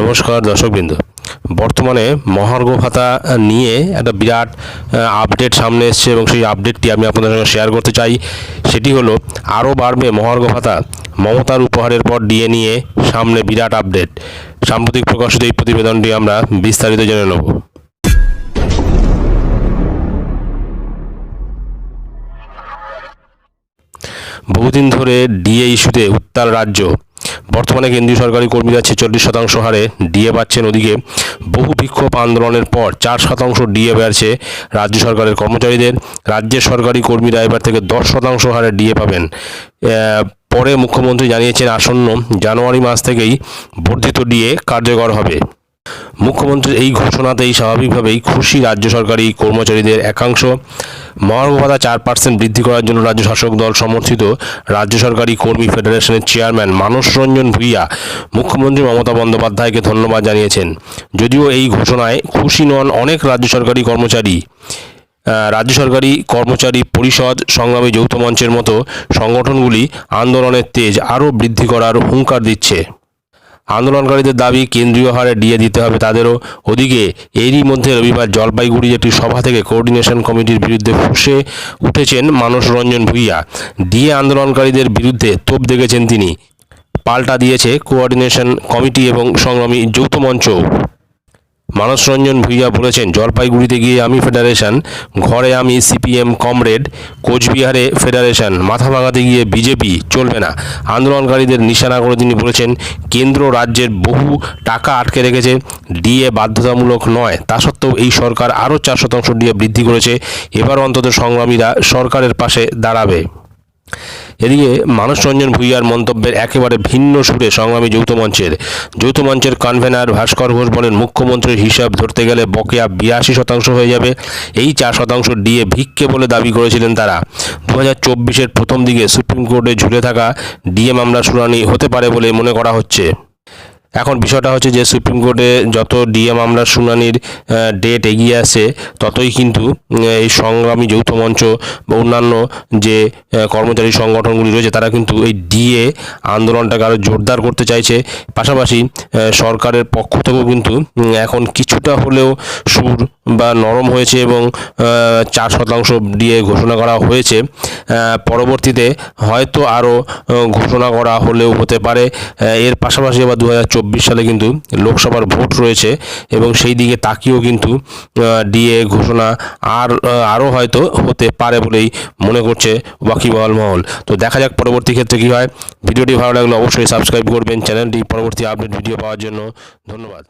নমস্কার দর্শকবৃন্দ। বর্তমানে মহার্ঘ ভাতা নিয়ে একটা বিরাট আপডেট সামনে এসছে এবং সেই আপডেটটি আমি আপনাদের সঙ্গে শেয়ার করতে চাই। সেটি হলো আরও বাড়বে মহার্ঘ ভাতা। মমতার উপহারের পর ডিএ নিয়ে সামনে বিরাট আপডেট সাম্প্রতিক প্রকাশিত এই প্রতিবেদনটি আমরা বিস্তারিত জেনে নেব। বহুদিন ধরে ডিএ ইস্যুতে উত্তাল রাজ্য। বর্তমানে কেন্দ্রীয় সরকারি কর্মীরা ছেচল্লিশ শতাংশ হারে ডিএ পাচ্ছেন ওদিকে। বহু বিক্ষোভ আন্দোলনের পর চার শতাংশ ডিএ বাড়ছে রাজ্য সরকারের কর্মচারীদের। রাজ্যের সরকারি কর্মীরা এবার থেকে দশ শতাংশ হারে ডিএ পাবেন। পরে মুখ্যমন্ত্রী জানিয়েছেন আসন্ন জানুয়ারি মাস থেকেই বর্ধিত ডিএ কার্যকর হবে। মুখ্যমন্ত্রীর এই ঘোষণাতেই স্বাভাবিকভাবেই খুশি রাজ্য সরকারি কর্মচারীদের একাংশ। মহার্ঘ ভাতা চার পার্সেন্ট বৃদ্ধি করার জন্য রাজ্য শাসক দল সমর্থিত রাজ্য সরকারি কর্মী ফেডারেশনের চেয়ারম্যান মানস রঞ্জন ভূঁইয়া মুখ্যমন্ত্রী মমতা বন্দ্যোপাধ্যায়কে ধন্যবাদ জানিয়েছেন। যদিও এই ঘোষণায় খুশি নন অনেক রাজ্য সরকারি কর্মচারী। রাজ্য সরকারি কর্মচারী পরিষদ, সংগ্রামী যৌথ মঞ্চের মতো সংগঠনগুলি আন্দোলনের তেজ আরও বৃদ্ধি করার হুঙ্কার দিচ্ছে। আন্দোলনকারীদের দাবি কেন্দ্রীয় হারে ডিএ দিতে হবে তাদেরও। ওদিকে এরই মধ্যে রবিবার জলপাইগুড়ির একটি সভা থেকে কোঅর্ডিনেশন কমিটির বিরুদ্ধে ফুসে উঠেছেন মানস রঞ্জন ভুইয়া। ডিএ আন্দোলনকারীদের বিরুদ্ধে তোপ দেখেছেন তিনি। পাল্টা দিয়েছে কোঅর্ডিনেশন কমিটি এবং সংগ্রামী যৌথ মঞ্চও। মানস রঞ্জন ভূঁইয়া বলেছেন, জলপাইগুড়িতে গিয়ে আমি ফেডারেশন, ঘরে আমি সিপিএম কমরেড, কোচবিহারে ফেডারেশন, মাথা ভাঙাতে গিয়ে বিজেপি চলবে না। আন্দোলনকারীদের নিশানা করে তিনি বলেছেন, কেন্দ্র রাজ্যের বহু টাকা আটকে রেখেছে, ডিএ বাধ্যতামূলক নয়। তা সত্ত্বেও এই সরকার আরও চার শতাংশ ডিএ বৃদ্ধি করেছে। এবার অন্তত সংগ্রামীরা সরকারের পাশে দাঁড়াবে। এদিকে মানসরঞ্জন ভূঁইয়ার মন্তব্যের একেবারে ভিন্ন সুরে সংগ্রামী যৌথ মঞ্চের যৌথ মঞ্চের কনভেনার ভাস্কর ঘোষ বলেন, মুখ্যমন্ত্রীর হিসাব ধরতে গেলে বকেয়া বিরাশি শতাংশ হয়ে যাবে। এই চার শতাংশ ডিএ ভিক্ষে বলে দাবি করেছিলেন তারা। দু হাজার প্রথম দিকে সুপ্রিম কোর্টে ঝুলে থাকা ডিএ মামলা শুনানি হতে পারে বলে মনে করা হচ্ছে। এখন বিষয়টা হচ্ছে যে সুপ্রিম কোর্টে যত ডিএ মামলার শুনানির ডেট এগিয়ে আসে, ততই কিন্তু এই সংগ্রামী যৌথ মঞ্চ বা অন্যান্য যে কর্মচারী সংগঠনগুলি রয়েছে, তারা কিন্তু এই ডিএ আন্দোলনটাকে আরও জোরদার করতে চাইছে। পাশাপাশি সরকারের পক্ষ থেকেও কিন্তু এখন কিছুটা হলেও সুর বা নরম হয়েছে এবং চার শতাংশ ডিএ ঘোষণা করা হয়েছে। পরবর্তীতে হয়তো আরও ঘোষণা করা হলেও হতে পারে। এর পাশাপাশি আবার দু সালে কিন্তু লোকসভার ভোট রয়েছে এবং সেই দিকে তাকিয়েও কিন্তু ডিএ ঘোষণা আর আরও হয়তো হতে পারে বলেই মনে করছে ওয়াকিবহাল মহল। তো দেখা যাক পরবর্তী ক্ষেত্রে কী হয়। ভিডিওটি ভালো লাগলে অবশ্যই সাবস্ক্রাইব করবেন। চ্যানেলটি পরবর্তী আপডেট ভিডিও পাওয়ার জন্য ধন্যবাদ।